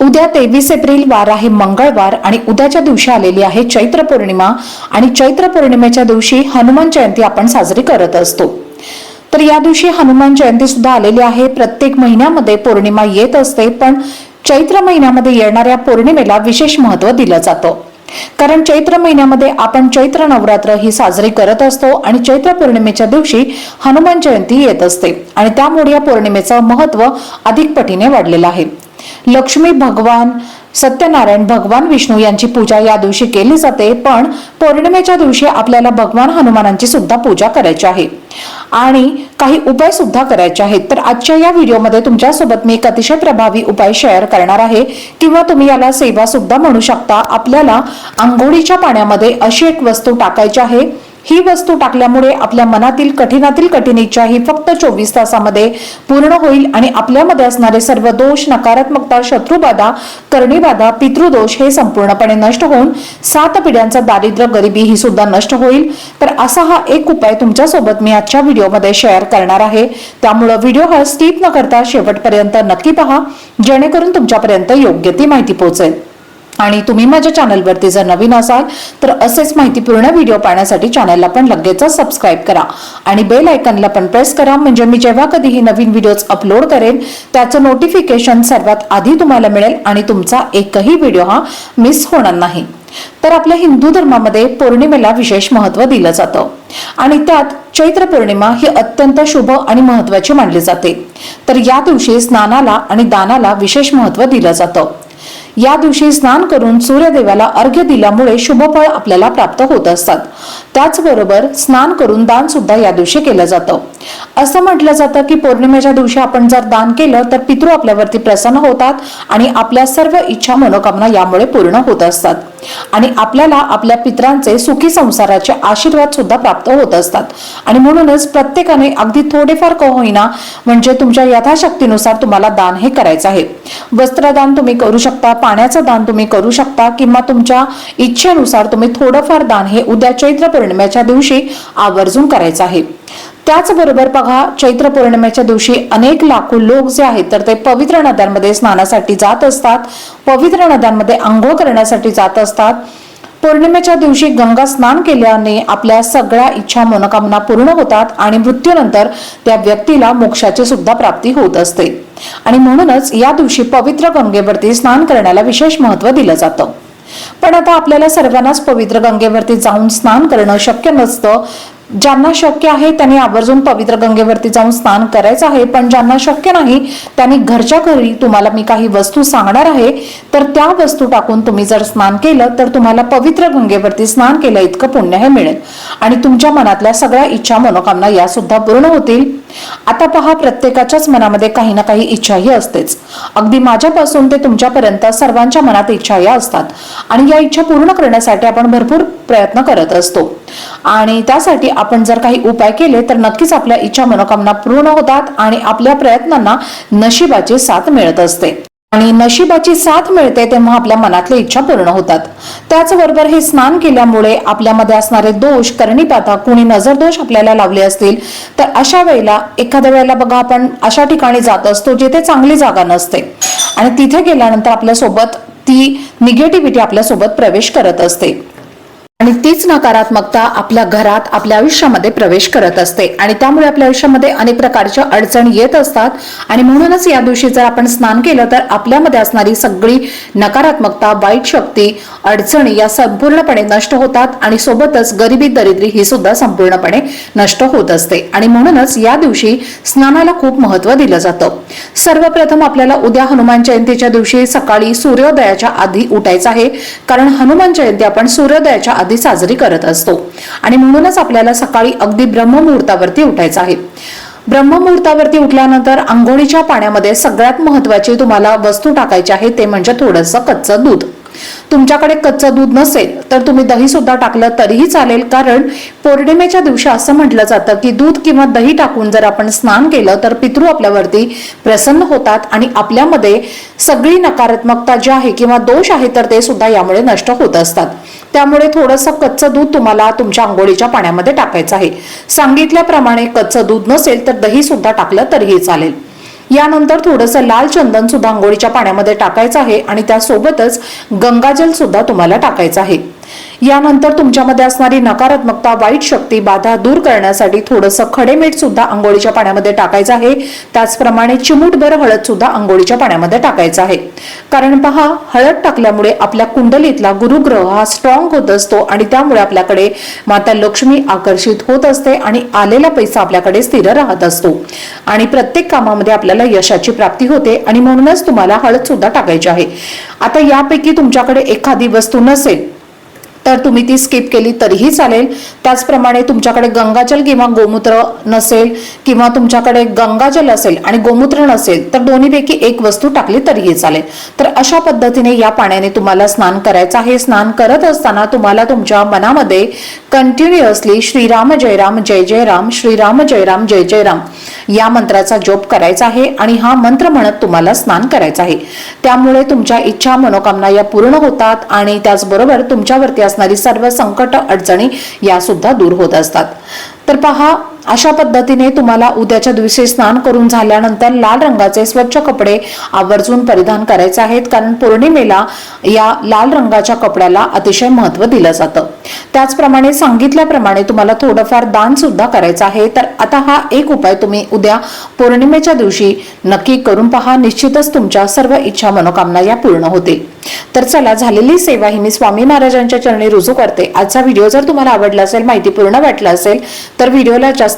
उद्या तेवीस एप्रिल वार आहे मंगळवार आणि उद्याच्या दिवशी आलेली आहे चैत्र पौर्णिमा आणि चैत्र पौर्णिमेच्या दिवशी हनुमान जयंती आपण साजरी करत असतो. तर या दिवशी हनुमान जयंती सुद्धा आलेली आहे. प्रत्येक महिन्यामध्ये पौर्णिमा येत असते पण चैत्र महिन्यामध्ये येणाऱ्या पौर्णिमेला विशेष महत्त्व दिलं जातं. कारण चैत्र महिन्यामध्ये आपण चैत्र नवरात्र ही साजरी करत असतो आणि चैत्र पौर्णिमेच्या दिवशी हनुमान जयंती येत असते. आणि त्यामुळे या पौर्णिमेचं महत्त्व अधिक पटीने वाढलेलं आहे. लक्ष्मी भगवान सत्यनारायण भगवान विष्णू यांची पूजा या दिवशी केली जाते पण पौर्णिमेच्या दिवशी आपल्याला भगवान हनुमानांची सुद्धा पूजा करायची आहे. आणि काही उपाय सुद्धा करायचे आहेत. तर आजच्या या व्हिडिओमध्ये तुमच्यासोबत मी एक अतिशय प्रभावी उपाय शेअर करणार आहे. किंवा तुम्ही याला सेवा सुद्धा म्हणू शकता. आपल्याला आंघोळीच्या पाण्यामध्ये अशी एक वस्तू टाकायची आहे. ही वस्तू टाकल्यामुळे आपल्या मनातील कठीणातील कठीण इच्छा ही फक्त चोवीस तासामध्ये पूर्ण होईल आणि आपल्यामध्ये असणारे सर्व दोष नकारात्मकता शत्रुबाधा करणीबाधा पितृदोष हे संपूर्णपणे नष्ट होऊन सात पिढ्यांचा दारिद्र्य गरिबी ही सुद्धा नष्ट होईल. तर असा हा एक उपाय तुमच्यासोबत मी आजच्या व्हिडिओमध्ये शेअर करणार आहे. त्यामुळं व्हिडिओ हा स्किप न करता शेवटपर्यंत नक्की पहा. जेणेकरून तुमच्यापर्यंत योग्य ती माहिती पोहोचेल. आणि तुम्ही माझ्या चॅनलवरती जर नवीन असाल तर असेच माहितीपूर्ण व्हिडिओ पाहण्यासाठी चॅनलला पण लगेच सबस्क्राईब करा. आणि बेल आयकनला पण प्रेस करा म्हणजे मी जेव्हा कधीही नवीन व्हिडिओज अपलोड करेन त्याचं नोटिफिकेशन सर्वात आधी तुम्हाला मिळेल आणि तुमचा एकही व्हिडिओ हा मिस होणार नाही. तर आपल्या हिंदू धर्मामध्ये पौर्णिमेला विशेष महत्त्व दिलं जातं. आणि त्यात चैत्र पौर्णिमा ही अत्यंत शुभ आणि महत्वाची मानली जाते. तर या दिवशी स्नानाला आणि दानाला विशेष महत्त्व दिलं जातं. या दिवशी स्नान करून सूर्यदेवाला अर्घ्य दिल्यामुळे शुभफळ आपल्याला प्राप्त होत असतात. त्याचबरोबर स्नान करून दान सुद्धा या दिवशी केलं जातं. असं म्हटलं जातं की पौर्णिमेच्या दिवशी आपण जर दान केलं तर पितृ आपल्यावरती प्रसन्न होतात आणि आपल्या सर्व इच्छा मनोकामना यामुळे पूर्ण होत असतात. आणि आपल्याला आपल्या पित्रांचे सुखी संसाराचे आशीर्वाद सुद्धा प्राप्त होत असतात. आणि म्हणूनच प्रत्येकाने अगदी थोडेफार का होईना म्हणजे तुमच्या यथाशक्तीनुसार तुम्हाला दान हे करायचं आहे. वस्त्रदान तुम्ही करू शकता पाण्याचं दान तुम्ही करू शकता किंवा तुमच्या इच्छेनुसार तुम्ही थोडंफार दान हे उद्या चैत्र पौर्णिमेच्या दिवशी आवर्जून करायचं आहे. त्याचबरोबर बघा चैत्र पौर्णिमेच्या दिवशी अनेक लाखो लोक जे आहेत तर ते पवित्र नद्यांमध्ये स्नानासाठी जात असतात पवित्र नद्यांमध्ये आंघोळ करण्यासाठी जात असतात. पौर्णिमेच्या दिवशी गंगा स्नान केल्याने आपल्या सगळ्या इच्छा मनोकामना पूर्ण होतात आणि मृत्यूनंतर त्या व्यक्तीला मोक्षाची सुद्धा प्राप्ती होत असते. आणि म्हणूनच या दिवशी पवित्र गंगेवरती स्नान करण्याला विशेष महत्त्व दिलं जातं. पण आता आपल्याला सर्वांनाच पवित्र गंगेवरती जाऊन स्नान करणं शक्य नसतं. ज्यांना शक्य आहे त्यांनी आवर्जून पवित्र गंगेवरती जाऊन स्नान करायचं आहे. पण ज्यांना शक्य नाही त्यांनी घरच्या घरी तुम्हाला मी काही वस्तू सांगणार आहे. तर त्या वस्तू टाकून तुम्ही जर स्नान केलं तर तुम्हाला पवित्र गंगेवरती स्नान केलं इतकं पुण्य हे मिळेल. आणि तुमच्या मनातल्या सगळ्या इच्छा मनोकामना या सुद्धा पूर्ण होतील. आता पहा प्रत्येकाच्याच मनामध्ये काही ना काही इच्छाही असतेच. अगदी माझ्यापासून ते तुमच्यापर्यंत सर्वांच्या मनात इच्छा या असतात. आणि या इच्छा पूर्ण करण्यासाठी आपण भरपूर प्रयत्न करत असतो. आणि त्यासाठी आपण जर काही उपाय केले तर नक्कीच आपल्या इच्छा मनोकामना पूर्ण होतात आणि आपल्या प्रयत्नांना नशिबाची साथ मिळत असते. आणि नशिबाची साथ मिळते तेव्हा आपल्या मनातल्या इच्छा पूर्ण होतात. त्याचबरोबर हे स्नान केल्यामुळे आपल्यामध्ये असणारे दोष करणीपाता कुणी नजर दोष आपल्याला लावले असतील तर अशा वेळेला एखाद्या वेळेला बघा आपण अशा ठिकाणी जात असतो जिथे चांगली जागा नसते. आणि तिथे गेल्यानंतर आपल्यासोबत ती निगेटिव्हिटी आपल्यासोबत प्रवेश करत असते. आणि तीच नकारात्मकता आपल्या घरात आपल्या आयुष्यामध्ये प्रवेश करत असते. आणि त्यामुळे आपल्या आयुष्यामध्ये अनेक प्रकारच्या अडचणी येत असतात. आणि म्हणूनच या दिवशी जर आपण स्नान केलं तर आपल्यामध्ये असणारी सगळी नकारात्मकता वाईट शक्ती अडचणी या संपूर्णपणे नष्ट होतात. आणि सोबतच गरिबी दरिद्री ही सुद्धा संपूर्णपणे नष्ट होत असते. आणि म्हणूनच या दिवशी स्नानाला खूप महत्त्व दिलं जातं. सर्वप्रथम आपल्याला उद्या हनुमान जयंतीच्या दिवशी सकाळी सूर्योदयाच्या आधी उठायचं आहे. कारण हनुमान जयंती आपण सूर्योदयाच्या आधी साजरी करत असतो. आणि म्हणूनच आपल्याला सकाळी अगदी ब्रह्ममुहूर्तावरती उठायचं आहे. ब्रह्ममुहूर्तावरती उठल्यानंतर आंघोळीच्या पाण्यामध्ये सगळ्यात महत्वाची तुम्हाला वस्तू टाकायची आहे ते म्हणजे थोडंसं कच्चं दूध. तुमच्याकडे कच्चं दूध नसेल तर तुम्ही दही सुद्धा टाकलं तरीही चालेल. कारण पौर्णिमेच्या दिवशी असं म्हटलं जातं की दूध किंवा दही टाकून जर आपण स्नान केलं तर पितृ आपल्यावरती प्रसन्न होतात आणि आपल्यामध्ये सगळी नकारात्मकता जी आहे किंवा दोष आहे तर ते सुद्धा यामुळे नष्ट होत असतात. त्यामुळे थोडंसं कच्चं दूध तुम्हाला तुमच्या आंघोळीच्या पाण्यामध्ये टाकायचं आहे. सांगितल्याप्रमाणे कच्चं दूध नसेल तर दही सुद्धा टाकलं तरीही चालेल. यानंतर थोडंसं लाल चंदन सुद्धा आंघोळीच्या पाण्यामध्ये टाकायचं आहे आणि त्यासोबतच गंगाजल सुद्धा तुम्हाला टाकायचं आहे. यानंतर तुमच्यामध्ये असणारी नकारात्मकता वाईट शक्ती बाधा दूर करण्यासाठी थोडंसं खडे मीठ सुद्धा आंघोळीच्या पाण्यामध्ये टाकायचं आहे. त्याचप्रमाणे चिमूटभर हळद सुद्धा आंघोळीच्या पाण्यामध्ये टाकायचं आहे. कारण पहा हळद टाकल्यामुळे आपल्या कुंडलीतला गुरुग्रह हा स्ट्रॉंग होत असतो आणि त्यामुळे आपल्याकडे माता लक्ष्मी आकर्षित होत असते आणि आलेला पैसा आपल्याकडे स्थिर राहत असतो. आणि प्रत्येक कामामध्ये आपल्याला यशाची प्राप्ती होते आणि म्हणूनच तुम्हाला हळद सुद्धा टाकायची आहे. आता यापैकी तुमच्याकडे एखादी वस्तू नसेल तर तुम्ही ती स्किप केली तरीही चालेल. त्याचप्रमाणे तुमच्याकडे गंगाजल किंवा गोमूत्र नसेल किंवा तुमच्याकडे गंगाजल असेल आणि गोमूत्र नसेल तर दोन्हीपैकी एक वस्तू टाकली तरीही चालेल. तर अशा पद्धतीने या पाण्याने तुम्हाला स्नान करायचं आहे. स्नान करत असताना तुम्हाला तुमच्या मनामध्ये कंटिन्युअसली श्रीराम जय राम जय जय राम श्रीराम जय राम जय जय राम. या मंत्राचा जप करायचा आहे आणि हा मंत्र म्हणत तुम्हाला स्नान करायचं आहे. त्यामुळे तुमच्या इच्छा मनोकामना या पूर्ण होतात आणि त्याचबरोबर तुमच्यावरती असणारी सर्व संकट अडचणी या सुद्धा दूर होत असतात. तर पहा अशा पद्धतीने तुम्हाला उद्याच्या दिवशी स्नान करून झाल्यानंतर लाल रंगाचे स्वच्छ कपडे आवर्जून परिधान करायचे आहेत. कारण पौर्णिमेला या लाल रंगाच्या कपड्याला अतिशय महत्त्व दिलं जातं. त्याचप्रमाणे सांगितल्याप्रमाणे तुम्हाला थोडंफार दान सुद्धा करायचं आहे. तर आता हा एक उपाय तुम्ही उद्या पौर्णिमेच्या दिवशी नक्की करून पहा. निश्चितच तुमच्या सर्व इच्छा मनोकामना या पूर्ण होतील. तर चला झालेली सेवा ही मी स्वामी महाराजांच्या चरणी रुजू करते. आजचा व्हिडिओ जर तुम्हाला आवडला असेल माहिती पूर्ण वाटला असेल तर व्हिडिओला जास्त